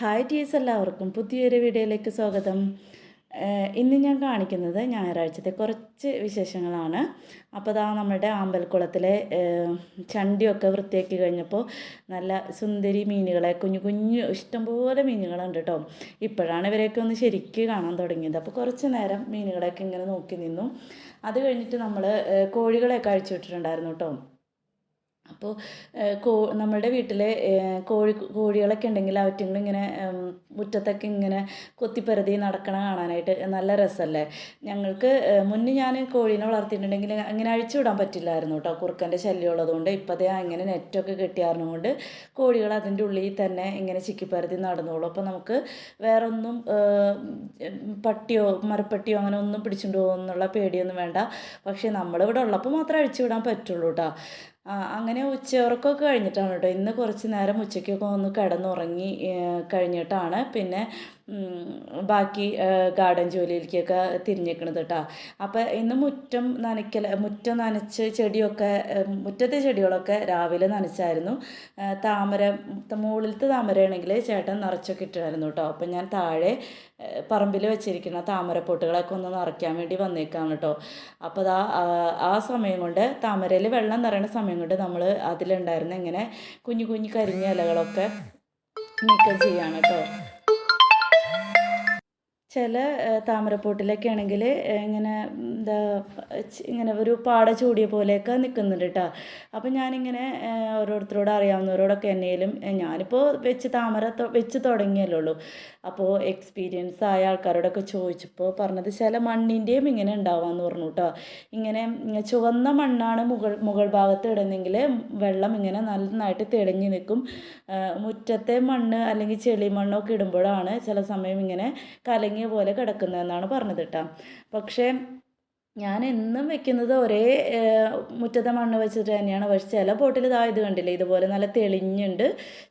Hi ടീസ് എല്ലാവർക്കും പുതിയൊരു വീഡിയോയിലേക്ക് സ്വാഗതം. ഇന്ന് ഞാൻ കാണിക്കുന്നത് ഞായറാഴ്ചത്തെ കുറച്ച് വിശേഷങ്ങളാണ്. അപ്പോൾ അതാ നമ്മുടെ അമ്പലക്കുളത്തിലെ ചണ്ടിയൊക്കെ വൃത്തിയാക്കി കഴിഞ്ഞപ്പോൾ നല്ല സുന്ദരി മീനുകളെ കുഞ്ഞു കുഞ്ഞു ഇഷ്ടംപോലെ മീനുകളുണ്ട് കേട്ടോ ഇപ്പോഴാണ് ഇവരെയൊക്കെ ഒന്ന് ശരിക്ക് കാണാൻ തുടങ്ങിയത്. അപ്പോൾ കുറച്ച് നേരം മീനുകളെയൊക്കെ ഇങ്ങനെ നോക്കി നിന്നു. അത് കഴിഞ്ഞിട്ട് നമ്മൾ കോഴികളെയൊക്കെ അഴിച്ചു വിട്ടിട്ടുണ്ടായിരുന്നു കേട്ടോ അപ്പോൾ കോ നമ്മളുടെ വീട്ടിൽ കോഴി കോഴികളൊക്കെ ഉണ്ടെങ്കിൽ ഉം, മുറ്റത്തൊക്കെ ഇങ്ങനെ കൊത്തിപ്പരതി നടക്കണ കാണാനായിട്ട് നല്ല രസമല്ലേ ഞങ്ങൾക്ക് മുന്നേ ഞാൻ കോഴീനെ വളർത്തിയിട്ടുണ്ടെങ്കിൽ അങ്ങനെ അഴിച്ചുവിടാൻ പറ്റില്ലായിരുന്നു കേട്ടോ. കുറുക്കന്റെ ശല്യം ഉള്ളതുകൊണ്ട് ഇപ്പോൾ അതേ അങ്ങനെ നെറ്റൊക്കെ കെട്ടിയായിരുന്നുകൊണ്ട് കോഴികൾ അതിന്റെ ഉള്ളിൽ തന്നെ ഇങ്ങനെ ചിക്കിപ്പരതി നടന്നോളൂ. അപ്പോൾ നമുക്ക് വേറൊന്നും പട്ടിയോ മരപ്പട്ടിയോ അങ്ങനെ ഒന്നും പിടിച്ചുകൊണ്ട് പോകുന്നുള്ള പേടിയൊന്നും വേണ്ട. പക്ഷേ നമ്മളിവിടെ ഉള്ളപ്പോൾ മാത്രമേ അഴിച്ചുവിടാൻ പറ്റുള്ളൂ കേട്ടോ. അങ്ങനെ ഉച്ചയുറക്കമൊക്കെ കഴിഞ്ഞിട്ടാണ് കേട്ടോ. ഇന്ന് കുറച്ച് നേരം ഉച്ചയ്ക്കൊക്കെ ഒന്ന് കിടന്നുറങ്ങി കഴിഞ്ഞിട്ടാണ്. പിന്നെ ബാക്കി ഗാർഡൻ ജോലിയിലേക്കൊക്കെ തിരിഞ്ഞേക്കണത് കേട്ടോ അപ്പോൾ ഇന്ന് മുറ്റം നനയ്ക്കൽ മുറ്റം നനച്ച് ചെടിയൊക്കെ മുറ്റത്തെ ചെടികളൊക്കെ രാവിലെ നനച്ചായിരുന്നു. താമര മുകളിലത്തെ താമരയാണെങ്കിൽ ചേട്ടൻ നിറച്ചൊക്കെ ഇട്ടായിരുന്നു കേട്ടോ അപ്പം ഞാൻ താഴെ പറമ്പിൽ വെച്ചിരിക്കുന്ന താമരപ്പൊട്ടുകളൊക്കെ ഒന്ന് നിറയ്ക്കാൻ വേണ്ടി വന്നേക്കാണ് കേട്ടോ അപ്പോൾ അതാ ആ സമയം കൊണ്ട് താമരയിൽ വെള്ളം നിറയുന്ന സമയം കൊണ്ട് നമ്മൾ അതിലുണ്ടായിരുന്ന ഇങ്ങനെ കുഞ്ഞു കുഞ്ഞു കരിഞ്ഞ ഇലകളൊക്കെ നീക്കം ചെയ്യാണ് കേട്ടോ ചില താമരപ്പോട്ടിലൊക്കെ ആണെങ്കിൽ ഇങ്ങനെ എന്താ ഇങ്ങനെ ഒരു പാട ചൂടിയ പോലെയൊക്കെ നിൽക്കുന്നുണ്ട് കേട്ടോ അപ്പം ഞാനിങ്ങനെ ഓരോരുത്തരോട് അറിയാവുന്നവരോടൊക്കെ എന്നേലും ഞാനിപ്പോൾ വെച്ച് താമര വെച്ച് തുടങ്ങിയല്ലേ ഉള്ളൂ അപ്പോൾ എക്സ്പീരിയൻസ് ആയ ആൾക്കാരോടൊക്കെ ചോദിച്ചപ്പോൾ പറഞ്ഞത് ചില മണ്ണിന്റെയും ഇങ്ങനെ ഉണ്ടാവാമെന്ന് പറഞ്ഞു കേട്ടോ ഇങ്ങനെ ചുവന്ന മണ്ണാണ് മുകൾ മുകൾ ഭാഗത്ത് ഇടുന്നെങ്കിൽ വെള്ളം ഇങ്ങനെ നന്നായിട്ട് തെളിഞ്ഞു നിൽക്കും മുറ്റത്തെ മണ്ണ് അല്ലെങ്കിൽ ചെളി മണ്ണൊക്കെ ഇടുമ്പോഴാണ് ചില സമയം ഇങ്ങനെ കലങ്ങിയ പോലെ കിടക്കുന്നതെന്നാണ് പറഞ്ഞത് കേട്ടോ. പക്ഷേ ഞാൻ എന്നും വെക്കുന്നത് ഒരേ മുറ്റത്തെ മണ്ണ് വെച്ചിട്ട് തന്നെയാണ്. പക്ഷെ ചില പോട്ടിൽ ഇതാ ഇത് കണ്ടില്ലേ? ഇതുപോലെ നല്ല തെളിഞ്ഞുണ്ട്.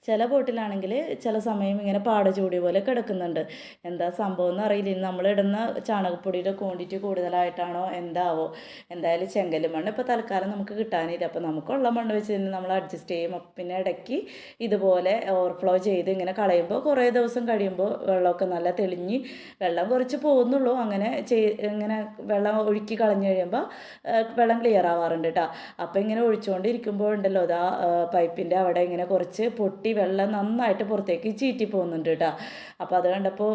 ചില പോട്ടിലാണെങ്കിൽ ചില സമയം ഇങ്ങനെ പാട ചൂടി പോലെ കിടക്കുന്നുണ്ട്. എന്താ സംഭവം എന്ന് അറിയില്ല. നമ്മൾ ഇടുന്ന ചാണകപ്പൊടിയുടെ ക്വാണ്ടിറ്റി കൂടുതലായിട്ടാണോ? എന്താവോ? എന്തായാലും ചെങ്കൽ മണ്ണ് ഇപ്പോൾ തൽക്കാലം നമുക്ക് കിട്ടാനില്ല. അപ്പോൾ നമുക്കുള്ള മണ്ണ് വെച്ച് തന്നെ നമ്മൾ അഡ്ജസ്റ്റ് ചെയ്യും. പിന്നെ ഇടയ്ക്ക് ഇതുപോലെ ഓവർഫ്ലോ ചെയ്ത് ഇങ്ങനെ കളയുമ്പോൾ കുറേ ദിവസം കഴിയുമ്പോൾ വെള്ളമൊക്കെ നല്ല തെളിഞ്ഞ് വെള്ളം കുറച്ച് പോകുന്നുള്ളൂ. അങ്ങനെ ചെയ് ഇങ്ങനെ വെള്ളം ഒഴുക്കി കളഞ്ഞു കഴിയുമ്പോൾ വെള്ളം ക്ലിയർ ആവാറുണ്ട് കേട്ടോ അപ്പോൾ ഇങ്ങനെ ഒഴിച്ചുകൊണ്ടിരിക്കുമ്പോൾ ഉണ്ടല്ലോ അതാ പൈപ്പിന്റെ അവിടെ ഇങ്ങനെ കുറച്ച് പൊട്ടി വെള്ളം നന്നായിട്ട് പുറത്തേക്ക് ചീറ്റി പോകുന്നുണ്ട് കേട്ടോ അപ്പോൾ അത് കണ്ടപ്പോൾ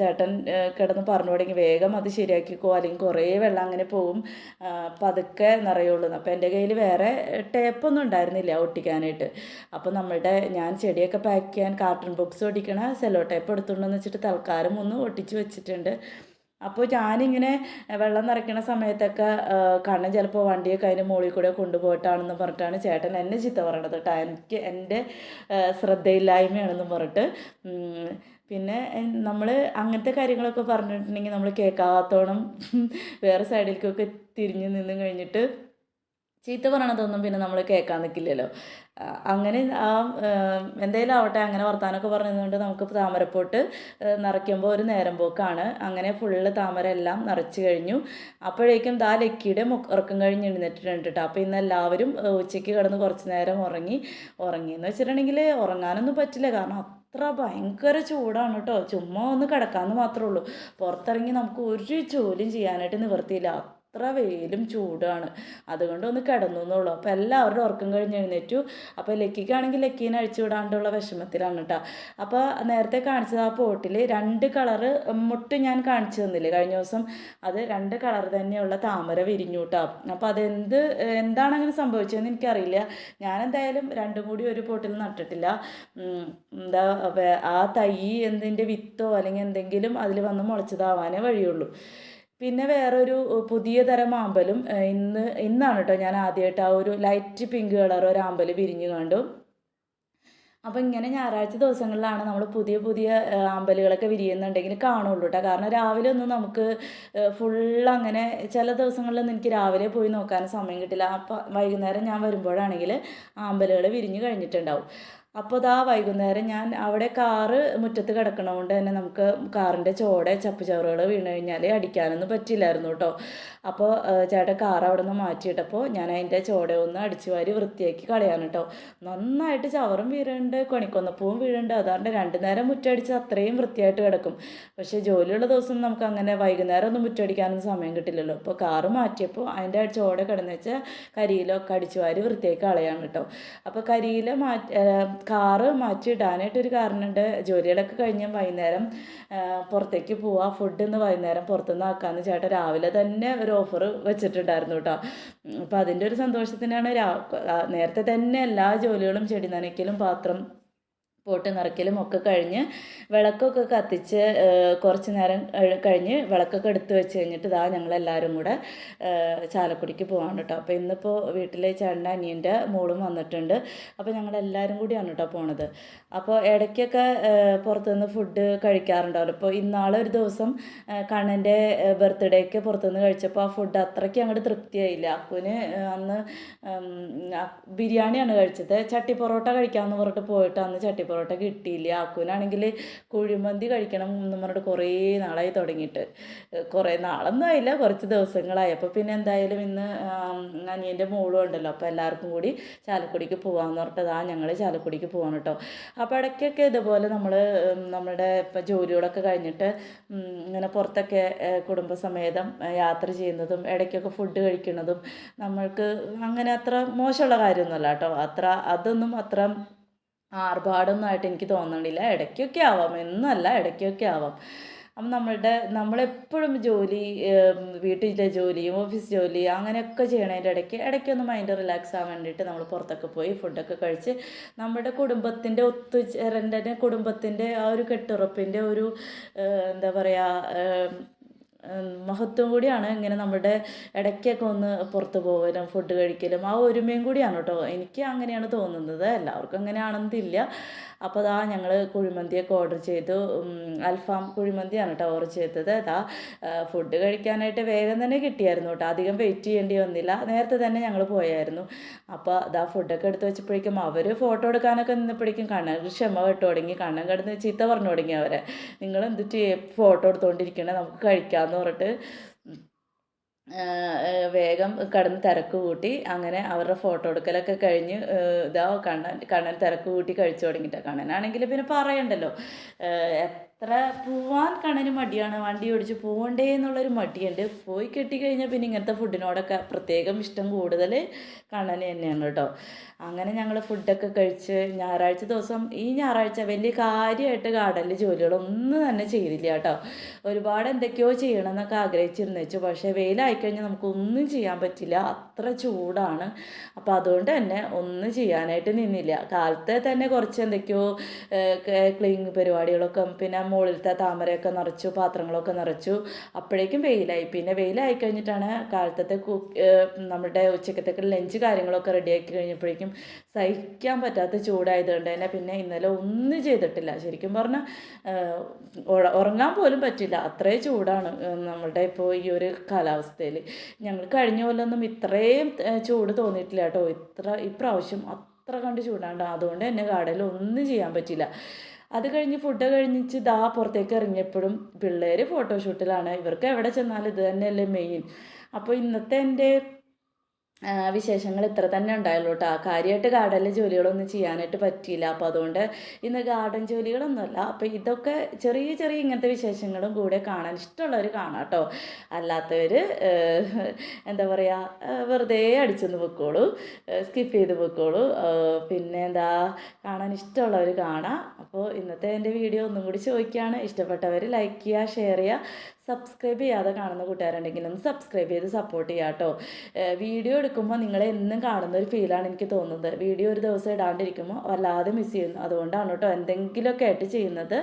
ചേട്ടൻ കിടന്ന് പറഞ്ഞു തുടങ്ങി വേഗം അത് ശരിയാക്കിക്കോ അല്ലെങ്കിൽ കുറേ വെള്ളം അങ്ങനെ പോകും പതുക്കെ നിറയുള്ളൂ. അപ്പോൾ എന്റെ കയ്യിൽ വേറെ ടേപ്പൊന്നും ഉണ്ടായിരുന്നില്ല ഒട്ടിക്കാനായിട്ട്. അപ്പോൾ നമ്മളുടെ ഞാൻ ചെടിയൊക്കെ പാക്ക് ചെയ്യാൻ കാർട്ടൺ ബോക്സ് ഒട്ടിക്കണ സെലോ ടേപ്പ് എടുത്തുണ്ടെന്ന് വെച്ചിട്ട് തൽക്കാലം ഒന്ന് ഒട്ടിച്ച് വെച്ചിട്ടുണ്ട്. അപ്പോൾ ഞാനിങ്ങനെ വെള്ളം നിറയ്ക്കണ സമയത്തൊക്കെ കണ്ണൻ ചിലപ്പോൾ വണ്ടിയൊക്കെ അതിന് മുകളിൽ കൂടെ കൊണ്ടുപോയിട്ടാണെന്ന് പറഞ്ഞിട്ടാണ് ചേട്ടൻ എന്നെ ചീത്ത പറയണത് കേട്ടോ. എനിക്ക് എന്റെ ശ്രദ്ധയില്ലായ്മയാണെന്ന് പറഞ്ഞിട്ട്. പിന്നെ നമ്മൾ അങ്ങനത്തെ കാര്യങ്ങളൊക്കെ പറഞ്ഞിട്ടുണ്ടെങ്കിൽ നമ്മൾ കേൾക്കാത്തോണം വേറെ സൈഡിലേക്കൊക്കെ തിരിഞ്ഞ് നിന്ന് കഴിഞ്ഞിട്ട് ചീത്ത പറയണതൊന്നും പിന്നെ നമ്മൾ കേൾക്കാൻ നിൽക്കില്ലല്ലോ അങ്ങനെ ആ എന്തേലും ആവട്ടെ അങ്ങനെ വർത്താനമൊക്കെ പറഞ്ഞതുകൊണ്ട് നമുക്ക് താമരപ്പോട്ട് നിറയ്ക്കുമ്പോൾ ഒരു നേരം പോക്കാണ്. അങ്ങനെ ഫുള്ള് താമര എല്ലാം നിറച്ച് കഴിഞ്ഞു. അപ്പോഴേക്കും ദാ ലക്കിയുടെ ഉറക്കം കഴിഞ്ഞ് എഴുന്നേറ്റിട്ടുണ്ട് കേട്ടോ അപ്പോൾ ഇന്ന് എല്ലാവരും ഉച്ചയ്ക്ക് കിടന്ന് കുറച്ച് നേരം ഉറങ്ങി ഉറങ്ങിയെന്ന് വെച്ചിട്ടുണ്ടെങ്കിൽ ഉറങ്ങാനൊന്നും പറ്റില്ല. കാരണം അത്ര ഭയങ്കര ചൂടാണ് കേട്ടോ ചുമ്മാ ഒന്ന് കിടക്കാമെന്ന് മാത്രമേ ഉള്ളൂ. പുറത്തിറങ്ങി നമുക്ക് ഒരു ജോലിയും ചെയ്യാനായിട്ട് നിവർത്തിയില്ല അത്ര വെയിലും ചൂടാണ്. അതുകൊണ്ട് ഒന്ന് കിടന്നു അപ്പോൾ എല്ലാവരുടെ ഉറക്കം കഴിഞ്ഞ് എഴുന്നേറ്റു. അപ്പോൾ ലക്കിക്കാണെങ്കിൽ ലക്കീനെ അഴിച്ചു വിടാണ്ടുള്ള വിഷമത്തിലാണ് കേട്ടോ അപ്പോൾ നേരത്തെ കാണിച്ചത് ആ പോട്ടിൽ രണ്ട് കളറ് മുട്ട് ഞാൻ കാണിച്ചു തന്നില്ലേ? കഴിഞ്ഞ ദിവസം അത് രണ്ട് കളർ തന്നെയുള്ള താമര വിരിഞ്ഞു കേട്ടോ അപ്പോൾ അതെന്ത് എന്താണ് അങ്ങനെ സംഭവിച്ചതെന്ന് എനിക്കറിയില്ല. ഞാൻ എന്തായാലും രണ്ടും കൂടി ഒരു പോട്ടിൽ നട്ടിട്ടില്ല. എന്താ ആ തൈ എന്തിന്റെ വിത്തോ അല്ലെങ്കിൽ എന്തെങ്കിലും അതിൽ വന്ന് മുളച്ചതാവാനേ വഴിയുള്ളൂ. പിന്നെ വേറൊരു പുതിയ തരം ആമ്പലും ഇന്ന് ഇന്നാണ് കേട്ടോ ഞാൻ ആദ്യമായിട്ട് ആ ഒരു ലൈറ്റ് പിങ്ക് കളർ ഒരു ആമ്പൽ വിരിഞ്ഞു കണ്ടു. അപ്പോൾ ഇങ്ങനെ ഞായറാഴ്ച ദിവസങ്ങളിലാണ് നമ്മൾ പുതിയ പുതിയ അമ്പലുകളൊക്കെ വിരിയുന്നുണ്ടെങ്കിൽ കാണുള്ളൂ കേട്ടോ കാരണം രാവിലെ ഒന്നും നമുക്ക് ഫുൾ അങ്ങനെ ചില ദിവസങ്ങളിലൊന്നും എനിക്ക് രാവിലെ പോയി നോക്കാൻ സമയം കിട്ടില്ല. അപ്പം വൈകുന്നേരം ഞാൻ വരുമ്പോഴാണെങ്കിൽ ആമ്പലുകൾ വിരിഞ്ഞ് കഴിഞ്ഞിട്ടുണ്ടാവും. അപ്പോൾ ഇതാ വൈകുന്നേരം ഞാൻ അവിടെ കാറ് മുറ്റത്ത് കിടക്കണതുകൊണ്ട് തന്നെ നമുക്ക് കാറിന്റെ ചോടെ ചപ്പുചവറുകൾ വീണ് കഴിഞ്ഞാൽ അടിക്കാനൊന്നും പറ്റില്ലായിരുന്നു കേട്ടോ. അപ്പോൾ ചേട്ടൻ കാർ അവിടെ നിന്ന് മാറ്റിയിട്ടപ്പോൾ ഞാൻ അതിന്റെ ചോടെ ഒന്ന് അടിച്ചു വാരി വൃത്തിയാക്കി കളയാണ് കേട്ടോ. നന്നായിട്ട് ചവറും വീഴുന്നുണ്ട് കണിക്കൊന്നപ്പൂവും വീഴുന്നുണ്ട് അതുകൊണ്ട് രണ്ട് നേരം മുറ്റടിച്ച് അത്രയും വൃത്തിയായിട്ട് കിടക്കും. പക്ഷേ ജോലിയുള്ള ദിവസം നമുക്ക് അങ്ങനെ വൈകുന്നേരം ഒന്നും മുറ്റടിക്കാനൊന്നും സമയം കിട്ടില്ലല്ലോ. അപ്പോൾ കാറ് മാറ്റിയപ്പോൾ അതിന്റെ ചോടെ കിടന്നു വെച്ചാൽ കരിയിലൊക്കെ അടിച്ചു വാരി വൃത്തിയാക്കി കളയാണ് കേട്ടോ. അപ്പോൾ കരിയില മാറ്റി കാറ് മാറ്റിയിടാനായിട്ട് ഒരു കാരണമുണ്ട്. ജോലികളൊക്കെ കഴിഞ്ഞ് വൈകുന്നേരം പുറത്തേക്ക് പോവാം. ഫുഡ് ഇന്ന് വൈകുന്നേരം പുറത്തുനിന്ന് ആക്കാമെന്ന് ചേട്ടൻ രാവിലെ തന്നെ ഒരു ഓഫർ വെച്ചിട്ടുണ്ടായിരുന്നു കേട്ടോ. അപ്പോൾ അതിന്റെ ഒരു സന്തോഷത്തിനാണ് രാ നേരത്തെ തന്നെ എല്ലാ ജോലികളും ചെടി നനയ്ക്കലും പാത്രം പോട്ട് നിറയ്ക്കലും ഒക്കെ കഴിഞ്ഞ് വിളക്കൊക്കെ കത്തിച്ച് കുറച്ച് നേരം കഴിഞ്ഞ് വിളക്കൊക്കെ എടുത്തു വെച്ച് കഴിഞ്ഞിട്ട് ഇതാ ഞങ്ങളെല്ലാവരും കൂടെ ചാലക്കുടിക്ക് പോകാൻ കേട്ടോ. അപ്പോൾ ഇന്നിപ്പോൾ വീട്ടിലെ ചേട്ടന്റെ അനിയന്റെ മോളും വന്നിട്ടുണ്ട്. അപ്പോൾ ഞങ്ങളെല്ലാവരും കൂടിയാണ് കേട്ടോ പോണത്. അപ്പോൾ ഇടയ്ക്കൊക്കെ പുറത്തുനിന്ന് ഫുഡ് കഴിക്കാറുണ്ടാവല്ലോ. ഇപ്പോൾ ഇന്നാളെ ഒരു ദിവസം കണ്ണന്റെ ബർത്ത്ഡേക്ക് പുറത്തുനിന്ന് കഴിച്ചപ്പോൾ ആ ഫുഡ് അത്രയ്ക്ക് അങ്ങോട്ട് തൃപ്തിയായില്ല. അക്കുവിന് അന്ന് ബിരിയാണിയാണ് കഴിച്ചത്. ചട്ടി പൊറോട്ട കഴിക്കാമെന്ന് പറഞ്ഞിട്ട് പോയിട്ട് അന്ന് ചട്ടി കിട്ടിയില്ല. അക്കുവിനാണെങ്കിൽ കുഴിമന്തി കഴിക്കണം എന്ന് പറഞ്ഞിട്ട് കുറേ നാളായി തുടങ്ങിയിട്ട്. കുറേ നാളൊന്നും ആയില്ല. കുറച്ച് ദിവസങ്ങളായി. അപ്പോൾ പിന്നെ എന്തായാലും ഇന്ന് അനിയന്റെ മോളും ഉണ്ടല്ലോ. അപ്പോൾ എല്ലാവർക്കും കൂടി ചാലക്കുടിക്ക് പോകാമെന്ന് പറഞ്ഞിട്ട് ആ ഞങ്ങൾ ചാലക്കുടിക്ക് പോകാൻ കേട്ടോ അപ്പോൾ ഇടയ്ക്കൊക്കെ ഇതുപോലെ നമ്മൾ നമ്മുടെ ഇപ്പോൾ ജോലികളൊക്കെ കഴിഞ്ഞിട്ട് ഇങ്ങനെ പുറത്തൊക്കെ കുടുംബസമേതം യാത്ര ചെയ്യുന്നതും ഇടയ്ക്കൊക്കെ ഫുഡ് കഴിക്കുന്നതും നമ്മൾക്ക് അങ്ങനെ അത്ര മോശമുള്ള കാര്യമൊന്നുമല്ല കേട്ടോ. അത്ര അതൊന്നും അത്ര ആർഭാടൊന്നുമായിട്ട് എനിക്ക് തോന്നണില്ല. ഇടയ്ക്കൊക്കെ ആവാം. എന്നല്ല ഇടയ്ക്കൊക്കെ ആവാം. അപ്പം നമ്മളുടെ നമ്മളെപ്പോഴും ജോലി വീട്ടിലെ ജോലിയും ഓഫീസ് ജോലി അങ്ങനെയൊക്കെ ചെയ്യണതിന്റെ ഇടയ്ക്ക് ഇടയ്ക്കൊന്ന് മൈൻഡ് റിലാക്സ് ആവാൻ വേണ്ടിയിട്ട് നമ്മൾ പുറത്തൊക്കെ പോയി ഫുഡൊക്കെ കഴിച്ച് നമ്മുടെ കുടുംബത്തിന്റെ ഒത്തുചേരന്റെ കുടുംബത്തിന്റെ ആ ഒരു കെട്ടുറപ്പിന്റെ ഒരു എന്താ പറയുക മഹത്വം കൂടിയാണ് ഇങ്ങനെ നമ്മുടെ ഇടയ്ക്കൊക്കെ ഒന്ന് പുറത്ത് പോകലും ഫുഡ് കഴിക്കലും ആ ഒരുമയും കൂടിയാണ് കേട്ടോ. എനിക്ക് അങ്ങനെയാണ് തോന്നുന്നത്. എല്ലാവർക്കും അങ്ങനെയാണെന്നില്ല അപ്പോൾ അതാ ഞങ്ങൾ കുഴിമന്തിയൊക്കെ ഓർഡർ ചെയ്തു. അൽഫാം കുഴിമന്തിയാണ് കേട്ടോ ഓർഡർ ചെയ്തത്. അതാ ഫുഡ് കഴിക്കാനായിട്ട് വേഗം തന്നെ കിട്ടിയായിരുന്നു കേട്ടോ. അധികം വെയിറ്റ് ചെയ്യേണ്ടി വന്നില്ല. നേരത്തെ തന്നെ ഞങ്ങൾ പോയായിരുന്നു. അപ്പോൾ അതാ ഫുഡൊക്കെ എടുത്ത് വെച്ചപ്പോഴേക്കും അവർ ഫോട്ടോ എടുക്കാനൊക്കെ നിന്നപ്പോഴേക്കും കണ്ണൻ ക്ഷമ വിട്ടു തുടങ്ങി. കണ്ണൻ കിടന്ന് ചീത്ത പറഞ്ഞു തുടങ്ങി അവരെ. നിങ്ങൾ എന്തിട്ട് ഫോട്ടോ എടുത്തുകൊണ്ടിരിക്കണേ നമുക്ക് കഴിക്കാമെന്ന് പറഞ്ഞിട്ട് വേഗം കടന്ന് തിരക്ക് കൂട്ടി അങ്ങനെ അവരുടെ ഫോട്ടോ എടുക്കലൊക്കെ കഴിഞ്ഞ് ഇതാ കണ്ണൻ കണ്ണൻ തിരക്ക് കൂട്ടി കഴിച്ചു തുടങ്ങിയിട്ട്. കണ്ണനാണെങ്കിൽ പിന്നെ പറയണ്ടല്ലോ എത്ര പോവാൻ കണ്ണന് മടിയാണ്. വണ്ടി ഓടിച്ച് പോകണ്ടേ എന്നുള്ളൊരു മടിയുണ്ട്. പോയി കെട്ടിക്കഴിഞ്ഞാൽ പിന്നെ ഇങ്ങനത്തെ ഫുഡിനോടൊക്കെ പ്രത്യേകം ഇഷ്ടം കൂടുതൽ കണ്ണന് തന്നെയാണ് കേട്ടോ. അങ്ങനെ ഞങ്ങൾ ഫുഡൊക്കെ കഴിച്ച് ഞായറാഴ്ച ദിവസം ഈ ഞായറാഴ്ച വലിയ കാര്യമായിട്ട് ഗാർഡനിൽ ജോലികളൊന്നും തന്നെ ചെയ്തില്ല കേട്ടോ. ഒരുപാട് എന്തൊക്കെയോ ചെയ്യണം എന്നൊക്കെ ആഗ്രഹിച്ചിരുന്നു. വെച്ചു പക്ഷേ വെയിലായിക്കഴിഞ്ഞാൽ നമുക്കൊന്നും ചെയ്യാൻ പറ്റില്ല. അത്ര ചൂടാണ്. അപ്പോൾ അതുകൊണ്ട് തന്നെ ഒന്നും ചെയ്യാനായിട്ട് നിന്നില്ല. കാലത്തെ തന്നെ കുറച്ച് എന്തൊക്കെയോ ക്ലീനിങ് പരിപാടികളൊക്കെ പിന്നെ മുകളിലത്തെ താമരയൊക്കെ നിറച്ചു പാത്രങ്ങളൊക്കെ നിറച്ചു. അപ്പോഴേക്കും വെയിലായി. പിന്നെ വെയിലായി കഴിഞ്ഞിട്ടാണ് കുക്ക് നമ്മുടെ ഉച്ചക്കത്തേക്ക് ലഞ്ച് കാര്യങ്ങളൊക്കെ റെഡിയാക്കി കഴിഞ്ഞപ്പോഴേക്കും സഹിക്കാൻ പറ്റാത്ത ചൂടായതുകൊണ്ട് തന്നെ പിന്നെ ഇന്നലെ ഒന്നും ചെയ്തിട്ടില്ല. ശരിക്കും പറഞ്ഞാൽ ഉറങ്ങാൻ പോലും പറ്റില്ല. അത്രയും ചൂടാണ് നമ്മളുടെ ഇപ്പോൾ ഈ ഒരു കാലാവസ്ഥയിൽ ഞങ്ങൾ കഴിഞ്ഞ കൊല്ലൊന്നും ഇത്രയും ചൂട് തോന്നിയിട്ടില്ല കേട്ടോ. ഇത്ര ഇപ്രാവശ്യം അത്ര കണ്ട് ചൂടാണ്ട് അതുകൊണ്ട് തന്നെ ഗാർഡനിൽ ഒന്നും ചെയ്യാൻ പറ്റില്ല അത് കഴിഞ്ഞ് ഫുഡ് കഴിഞ്ഞിച്ച് ദാ പുറത്തേക്ക് ഇറങ്ങിയപ്പോഴും പിള്ളേർ ഫോട്ടോഷൂട്ടിലാണ് ഇവർക്ക് എവിടെ ചെന്നാലും ഇത് തന്നെയല്ലേ മെയിൻ അപ്പോൾ ഇന്നത്തെ എന്റെ വിശേഷങ്ങൾ ഇത്ര തന്നെ ഉണ്ടായുള്ളൂ കേട്ടോ കാര്യമായിട്ട് ഗാർഡനിലെ ജോലികളൊന്നും ചെയ്യാനായിട്ട് പറ്റിയില്ല. അപ്പോൾ അതുകൊണ്ട് ഇന്ന് ഗാർഡൻ ജോലികളൊന്നുമല്ല. അപ്പോൾ ഇതൊക്കെ ചെറിയ ചെറിയ ഇങ്ങനത്തെ വിശേഷങ്ങളും കൂടെ കാണാൻ ഇഷ്ടമുള്ളവർ കാണാം കേട്ടോ അല്ലാത്തവർ എന്താ പറയുക വെറുതെ അടിച്ചൊന്ന് പൊക്കോളൂ. സ്കിപ്പ് ചെയ്ത് പൊക്കോളൂ. പിന്നെ എന്താ കാണാൻ ഇഷ്ടമുള്ളവർ കാണാം. അപ്പോൾ ഇന്നത്തെ എന്റെ വീഡിയോ ഒന്നും കൂടി ചോദിക്കുകയാണ്. ഇഷ്ടപ്പെട്ടവർ ലൈക്ക് ചെയ്യുക ഷെയർ ചെയ്യുക. സബ്സ്ക്രൈബ് ചെയ്യാതെ കാണുന്ന കൂട്ടുകാരുണ്ടെങ്കിൽ ഒന്ന് സബ്സ്ക്രൈബ് ചെയ്ത് സപ്പോർട്ട് ചെയ്യാം കേട്ടോ വീഡിയോ എടുക്കുമ്പോൾ നിങ്ങളെ എന്നും കാണുന്ന ഒരു ഫീലാണ് എനിക്ക് തോന്നുന്നത്. വീഡിയോ ഒരു ദിവസം ഇടാണ്ടിരിക്കുമ്പോൾ വല്ലാതെ മിസ് ചെയ്യുന്നു. അതുകൊണ്ടാണ് കേട്ടോ എന്തെങ്കിലുമൊക്കെ ആയിട്ട് ചെയ്യുന്നത്.